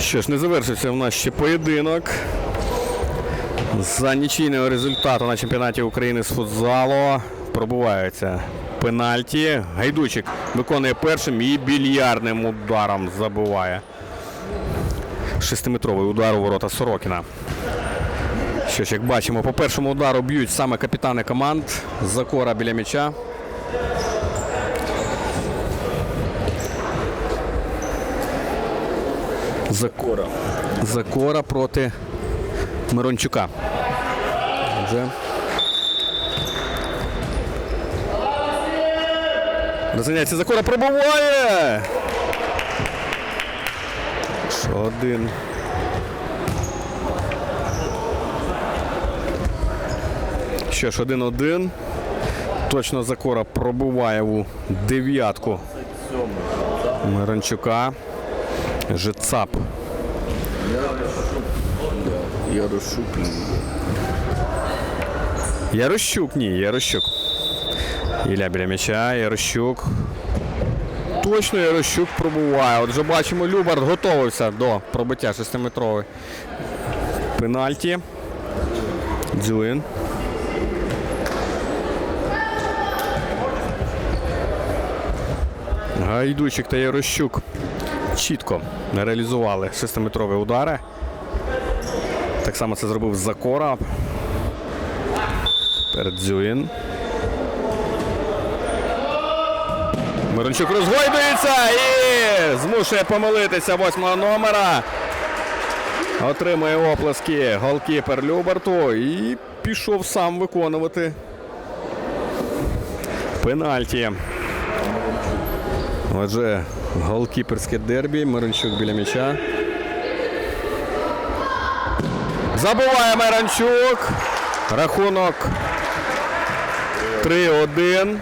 Що ж, не завершився в нас ще поєдинок. За нічийного результату на чемпіонаті України з футзалу пробуваються пенальті. Гайдучик виконує першим і більярдним ударом забиває. Шестиметровий удар у ворота Сорокіна. Що ж, як бачимо, по першому удару б'ють саме капітани команд. Закора біля м'яча. Закора. Закора проти Мирончука. На заняття Закора пробуває. Один. Що ж, один-один. Точно Закора пробуває у дев'ятку Мирончука. Жицап. Ярошук. Ярощук, ні, Ярощук. Ілля біля м'яча, Ярощук. Точно Ярощук пробуває. Отже, бачимо, Любард готовився до пробиття 6-метрової пенальті. Дзюин. Гайдучик та Ярощук чітко реалізували 6-метрові удари. Так само це зробив Закора. Перед Дзюїн. Мирончук розгойдується і змушує помилитися восьмого номера. Отримує оплески голкіпер Люберту і пішов сам виконувати пенальті. Отже, голкіперське дербі. Мирончук біля м'яча. Забуває Миранчук. Рахунок 3-1.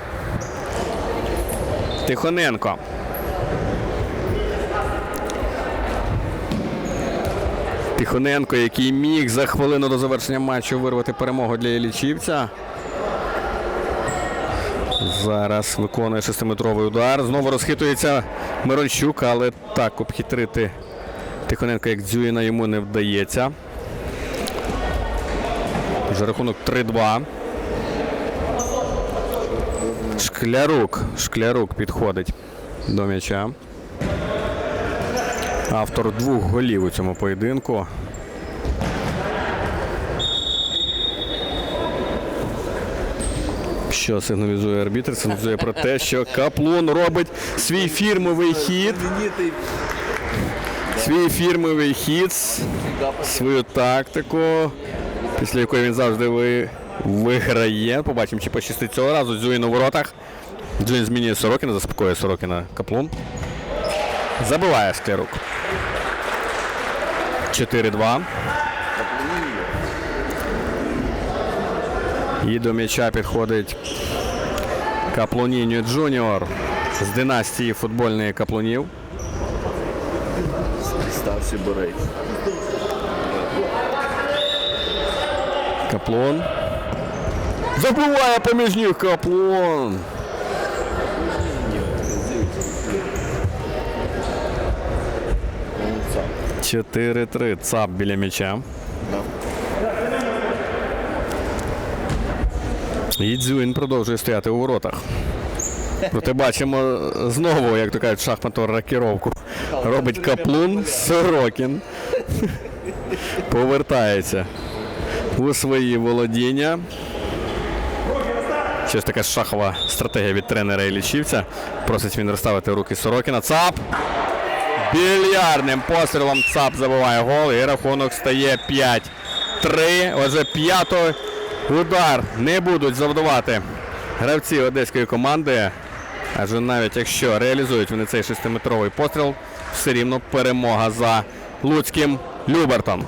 Тихоненко. Тихоненко, який міг за хвилину до завершення матчу вирвати перемогу для Ілічівця. Зараз виконує шестиметровий удар. Знову розхитується Мирончук, але так обхитрити Тихоненко, як Дзюїна, йому не вдається. Вже рахунок 3-2. Шклярук. Шклярук підходить до м'яча. Автор двох голів у цьому поєдинку. Що сигналізує арбітр? Сигналізує про те, що Каплун робить свій фірмовий хід. Свій фірмовий хід, свою тактику, після якої він завжди ви... виграє. Побачимо, чи пощастить цього разу. Дзюїн у воротах. Дзюїн змінює Сорокіна, заспокоює Сорокіна Каплун. Забиває Склярук. 4-2. І до м'яча підходить Каплуніньо Джуніор з династії футбольної каплунів. Стався Борей. Каплон. Забиває поміж них Каплон. Чотири 3 Цап біля м'яча. І Дзюін продовжує стояти у воротах. Проте бачимо знову, як то кажуть, шахматну ракіровку. Робить Каплун Сорокін. Повертається у свої володіння. Щось така шахова стратегія від тренера Ілічівця. Просить він розставити руки Сорокіна. Цап! Більярдним пострілом ЦАП забиває гол і рахунок стає 5-3. Отже, п'ятий удар не будуть завдавати гравці одеської команди. Адже навіть якщо реалізують вони цей шестиметровий постріл, все рівно перемога за Луцьким Любертом.